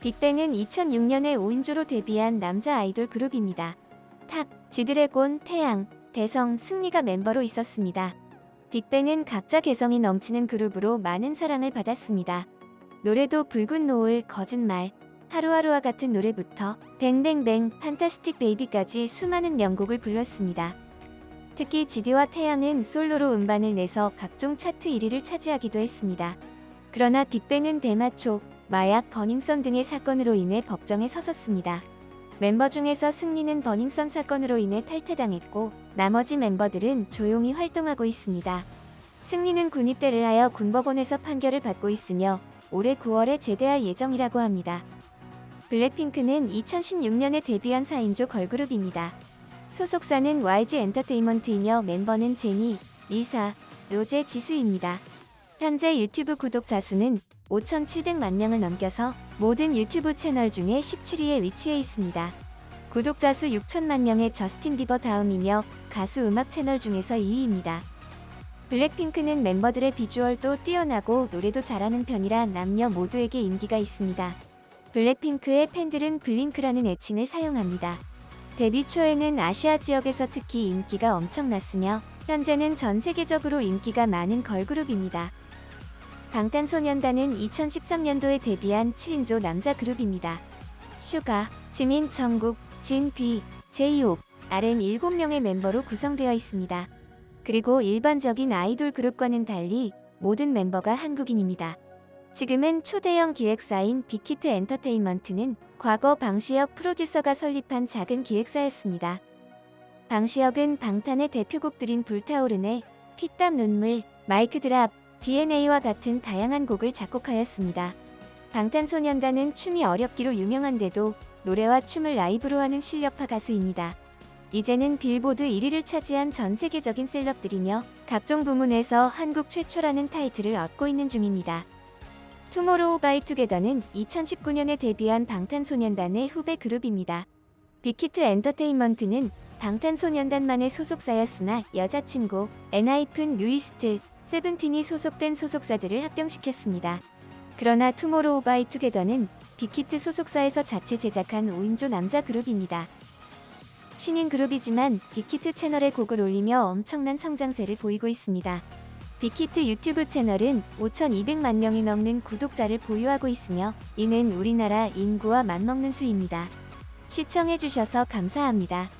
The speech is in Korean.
빅뱅은 2006년에 5인조로 데뷔한 남자 아이돌 그룹입니다. 탑, 지드래곤, 태양, 대성, 승리가 멤버로 있었습니다. 빅뱅은 각자 개성이 넘치는 그룹으로 많은 사랑을 받았습니다. 노래도 붉은 노을, 거짓말, 하루하루와 같은 노래부터 뱅뱅뱅, 판타스틱 베이비까지 수많은 명곡을 불렀습니다. 특히 지디와 태양은 솔로로 음반을 내서 각종 차트 1위를 차지하기도 했습니다. 그러나 빅뱅은 대마초, 마약, 버닝썬 등의 사건으로 인해 법정에 서섰습니다. 멤버 중에서 승리는 버닝썬 사건으로 인해 탈퇴당했고 나머지 멤버들은 조용히 활동하고 있습니다. 승리는 군입대를 하여 군법원에서 판결을 받고 있으며 올해 9월에 제대할 예정이라고 합니다. 블랙핑크는 2016년에 데뷔한 4인조 걸그룹입니다. 소속사는 YG 엔터테인먼트이며 멤버는 제니, 리사, 로제, 지수입니다. 현재 유튜브 구독자 수는 5,700만 명을 넘겨서 모든 유튜브 채널 중에 17위에 위치해 있습니다. 구독자 수 6천만 명의 저스틴 비버 다음이며 가수 음악 채널 중에서 2위입니다. 블랙핑크는 멤버들의 비주얼도 뛰어나고 노래도 잘하는 편이라 남녀 모두에게 인기가 있습니다. 블랙핑크의 팬들은 블링크라는 애칭을 사용합니다. 데뷔 초에는 아시아 지역에서 특히 인기가 엄청났으며 현재는 전 세계적으로 인기가 많은 걸그룹입니다. 방탄소년단은 2013년도에 데뷔한 7인조 남자 그룹입니다. 슈가, 지민, 정국, 진, 비, 제이홉, RM 7명의 멤버로 구성되어 있습니다. 그리고 일반적인 아이돌 그룹과는 달리 모든 멤버가 한국인입니다. 지금은 초대형 기획사인 빅히트 엔터테인먼트는 과거 방시혁 프로듀서가 설립한 작은 기획사였습니다. 방시혁은 방탄의 대표곡들인 불타오르네, 피땀 눈물, 마이크 드랍, DNA와 같은 다양한 곡을 작곡하였습니다. 방탄소년단은 춤이 어렵기로 유명한데도 노래와 춤을 라이브로 하는 실력파 가수입니다. 이제는 빌보드 1위를 차지한 전 세계적인 셀럽들이며 각종 부문에서 한국 최초라는 타이틀을 얻고 있는 중입니다. 투모로우 바이 투게더는 2019년에 데뷔한 방탄소년단의 후배 그룹입니다. 빅히트 엔터테인먼트는 방탄소년단만의 소속사였으나 여자친구, 엔하이픈 뉴이스트, 세븐틴이 소속된 소속사들을 합병시켰습니다. 그러나 투모로우 바이 투게더는 빅히트 소속사에서 자체 제작한 5인조 남자 그룹입니다. 신인 그룹이지만 빅히트 채널에 곡을 올리며 엄청난 성장세를 보이고 있습니다. 빅히트 유튜브 채널은 5,200만 명이 넘는 구독자를 보유하고 있으며 이는 우리나라 인구와 맞먹는 수입니다. 시청해주셔서 감사합니다.